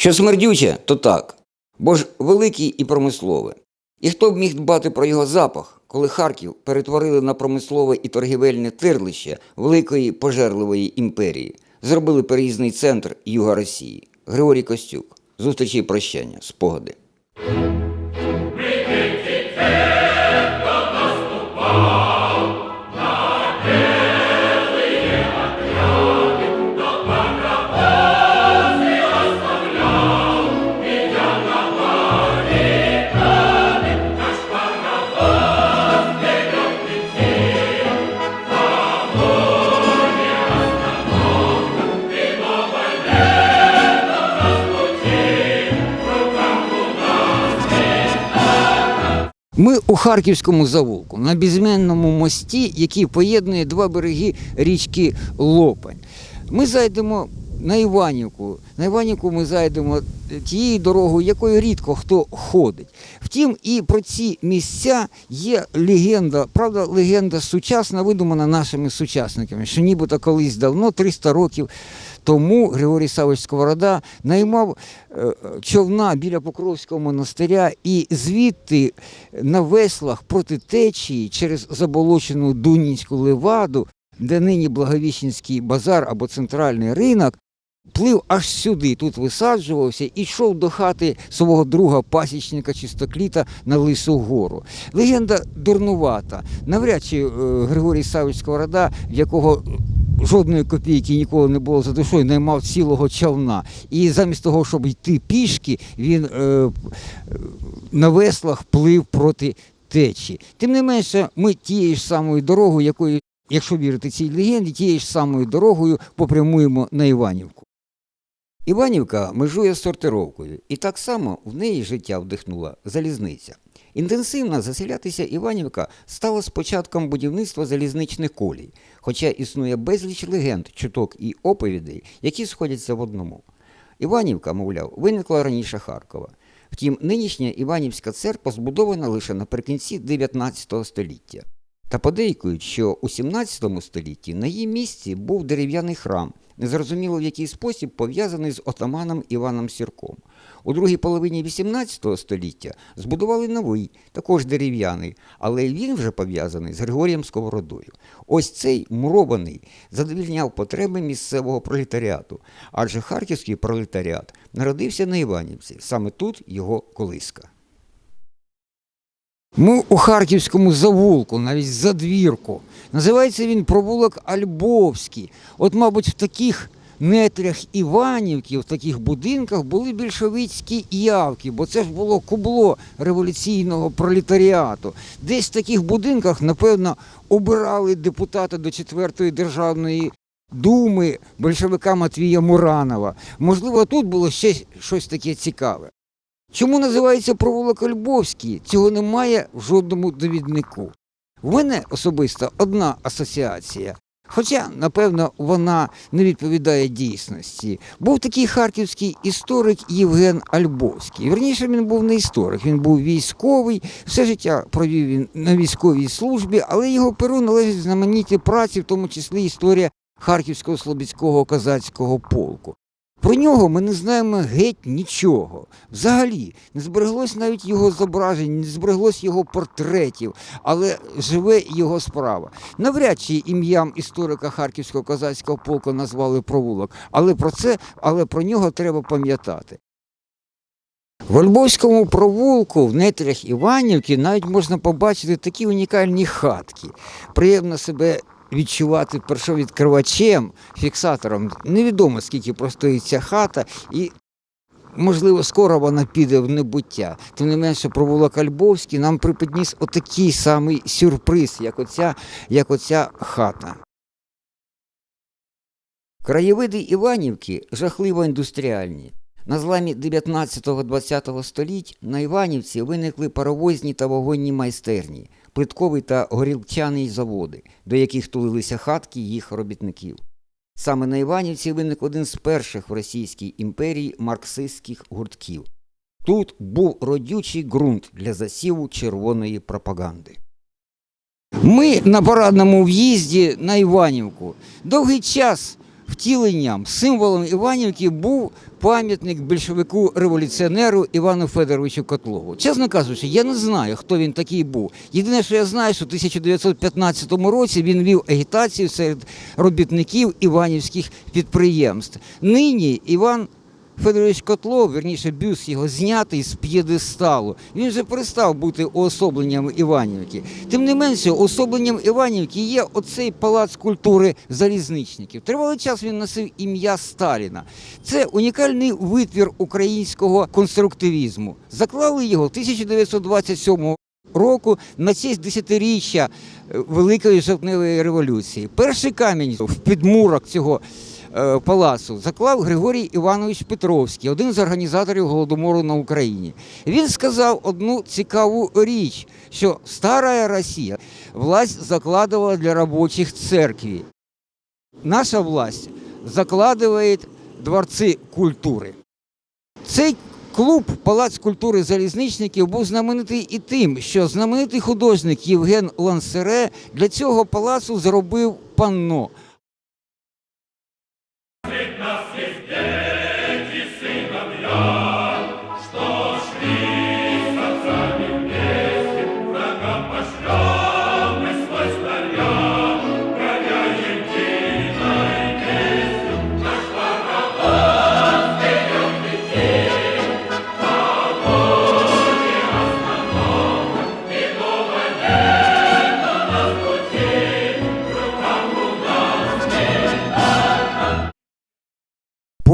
Що смердюче, то так, бо ж великий і промислове. І хто б міг дбати про його запах, коли Харків перетворили на промислове і торгівельне тирлище великої пожерливої імперії, зробили переїзний центр Юга Росії. Григорій Костюк. Зустрічі і прощання. Спогади. Ми у Харківському завулку на безменному мості, який поєднує два береги річки Лопань. Ми зайдемо на Іванівку. На Іванівку ми зайдемо тією дорогою, якою рідко хто ходить. Втім, і про ці місця є легенда, правда, легенда сучасна, видумана нашими сучасниками, що нібито колись давно, 300 років тому Григорій Савич Сковорода наймав е, човна біля Покровського монастиря і звідти на веслах проти течії через заболочену Дунінську леваду, де нині Благовіщенський базар або центральний ринок, плив аж сюди, тут висаджувався і йшов до хати свого друга пасічника чистокліта на Лису гору. Легенда дурнувата. Навряд чи е, Григорій Савич Сковорода, в якого жодної копійки ніколи не було за душою, наймав цілого човна. І замість того, щоб йти пішки, він е, е, на веслах плив проти течії. Тим не менше, ми тією ж самою дорогою, якою, якщо вірити цій легенді, тією ж самою дорогою попрямуємо на Іванівку. Іванівка межує з сортировкою, і так само в неї життя вдихнула залізниця. Інтенсивно заселятися Іванівка стала з початком будівництва залізничних колій, хоча існує безліч легенд, чуток і оповідей, які сходяться в одному. Іванівка, мовляв, виникла раніше Харкова. Втім, нинішня Іванівська церква збудована лише наприкінці 19 століття. Та подейкують, що у 17 столітті на її місці був дерев'яний храм, незрозуміло в який спосіб пов'язаний з отаманом Іваном Сірком. У другій половині 18 століття збудували новий, також дерев'яний, але він вже пов'язаний з Григорієм Сковородою. Ось цей мурований задовільняв потреби місцевого пролетаріату, адже харківський пролетаріат народився на Іванівці, саме тут його колиска. Ми у Харківському завулку, навіть задвірку. Називається він провулок Альбовський. От, мабуть, в таких нетрях Іванівки, в таких будинках були більшовицькі явки, бо це ж було кубло революційного пролетаріату. Десь в таких будинках, напевно, обирали депутата до четвертої державної. Думи большевика Матвія Муранова. Можливо, тут було ще щось таке цікаве. Чому називається провулок Альбовський? Цього немає в жодному довіднику. В мене особисто одна асоціація. Хоча, напевно, вона не відповідає дійсності. Був такий харківський історик Євген Альбовський. Вірніше, він був не історик, він був військовий, все життя провів він на військовій службі, але його перу належать знамениті праці, в тому числі історія Харківського Слобідського козацького полку. Про нього ми не знаємо геть нічого. Взагалі, не збереглось навіть його зображень, не збереглось його портретів, але живе його справа. Навряд чи ім'ям історика Харківського козацького полку назвали провулок, але про це, але про нього треба пам'ятати. В Ольбовському провулку в нетрях Іванівки навіть можна побачити такі унікальні хатки. Приємно себе відчувати першовідкривачем, фіксатором. Невідомо, скільки простоїть ця хата, і можливо, скоро вона піде в небуття. Тим не менше, провулок Альбовський нам припідніс отакий самий сюрприз, як оця, як оця хата. Краєвиди Іванівки жахливо індустріальні. На зламі 19-20 століть на Іванівці виникли паровозні та вагонні майстерні, плитковий та горілчаний заводи, до яких тулилися хатки їх робітників. Саме на Іванівці виник один з перших в Російській імперії марксистських гуртків. Тут був родючий ґрунт для засіву червоної пропаганди. Ми на парадному в'їзді на Іванівку. Довгий час втіленням, символом Іванівки був пам'ятник більшовику революціонеру Івану Федоровичу Котлову. Чесно кажучи, я не знаю, хто він такий був. Єдине, що я знаю, що в 1915 році він вів агітацію серед робітників іванівських підприємств. Нині Іван Федорович Котлов, верніше, бюст його знятий з п'єдесталу. Він вже перестав бути уособленням Іванівки. Тим не менше, уособленням Іванівки є оцей палац культури залізничників. Тривалий час він носив ім'я Сталіна. Це унікальний витвір українського конструктивізму. Заклали його в 1927 року на честь десятиріччя е, Великої жовтневої революції. Перший камінь в підмурок цього палацу заклав Григорій Іванович Петровський, один з організаторів голодомору на Україні. Він сказав одну цікаву річ, що стара Росія власть закладувала для робочих церкві. Наша власть закладывает дворці культури. Цей клуб Палац культури залізничників був знаменитий і тим, що знаменитий художник Євген Лансере для цього палацу зробив панно.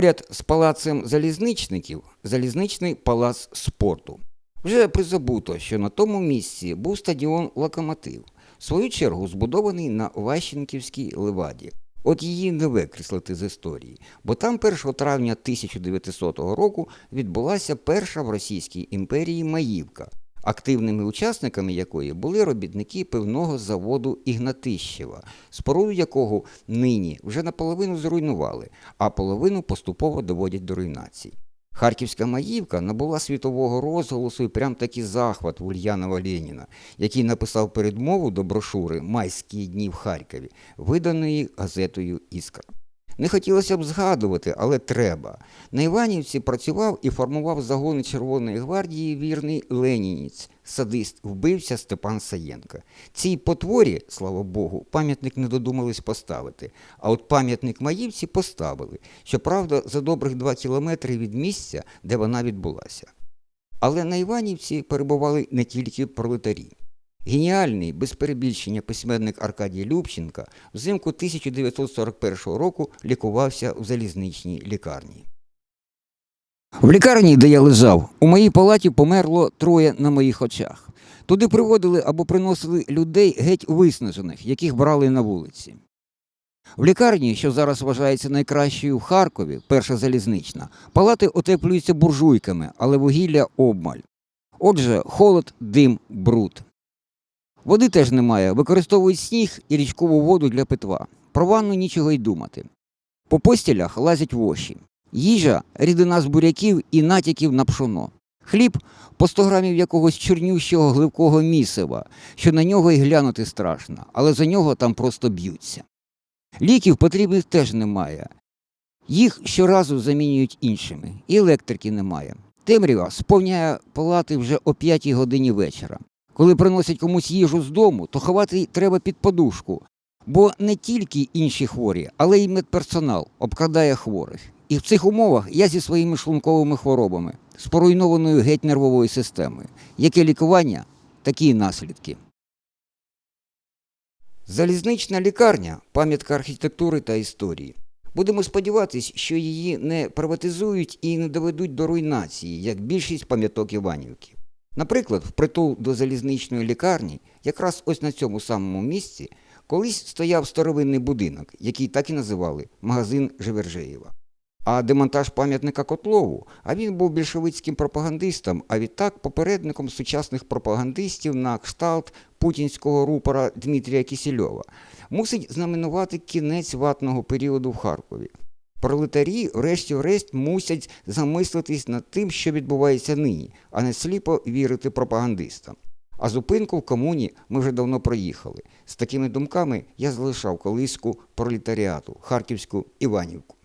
Поряд з палацем залізничників залізничний палац спорту. Вже призабуто, що на тому місці був стадіон Локомотив, в свою чергу збудований на Ващенківській леваді. От її не викреслити з історії, бо там 1 травня 1900 року відбулася перша в Російській імперії Маївка, активними учасниками якої були робітники пивного заводу Ігнатищева, споруду якого нині вже наполовину зруйнували, а половину поступово доводять до руйнації. Харківська Маївка набула світового розголосу і прям таки захват Ульянова Леніна, який написав передмову до брошури Майські дні в Харкові, виданої газетою Іскра. Не хотілося б згадувати, але треба. На Іванівці працював і формував загони Червоної гвардії вірний ленінець, садист, вбився Степан Саєнко. Цій потворі, слава Богу, пам'ятник не додумались поставити. А от пам'ятник Маївці поставили, щоправда, за добрих два кілометри від місця, де вона відбулася. Але на Іванівці перебували не тільки пролетарі. Геніальний, без перебільшення письменник Аркадій Любченка взимку 1941 року лікувався в залізничній лікарні. В лікарні, де я лежав, у моїй палаті померло троє на моїх очах. Туди приводили або приносили людей геть виснажених, яких брали на вулиці. В лікарні, що зараз вважається найкращою в Харкові, перша залізнична, палати отеплюються буржуйками, але вугілля обмаль. Отже, холод, дим, бруд. Води теж немає, використовують сніг і річкову воду для питва. Про ванну нічого й думати. По постілях лазять воші. Їжа рідина з буряків і натяків на пшоно. Хліб по 100 грамів якогось чорнющого гливкого місива, що на нього й глянути страшно, але за нього там просто б'ються. Ліків потрібних теж немає. Їх щоразу замінюють іншими, і електрики немає. Темрява сповняє палати вже о 5 годині вечора. Коли приносять комусь їжу з дому, то ховати треба під подушку, бо не тільки інші хворі, але й медперсонал обкрадає хворих. І в цих умовах я зі своїми шлунковими хворобами, з поруйнованою геть нервовою системою. Яке лікування, такі й наслідки. Залізнична лікарня пам'ятка архітектури та історії. Будемо сподіватися, що її не приватизують і не доведуть до руйнації, як більшість пам'яток Іванівки. Наприклад, впритул до залізничної лікарні, якраз ось на цьому самому місці, колись стояв старовинний будинок, який так і називали магазин Живержеєва. А демонтаж пам'ятника Котлову, а він був більшовицьким пропагандистом, а відтак попередником сучасних пропагандистів на кшталт путінського рупора Дмитрія Кісільова, мусить знаменувати кінець ватного періоду в Харкові. Пролетарі, врешті-решт, мусять замислитись над тим, що відбувається нині, а не сліпо вірити пропагандистам. А зупинку в комуні ми вже давно проїхали. З такими думками я залишав колиску пролетаріату, Харківську Іванівку.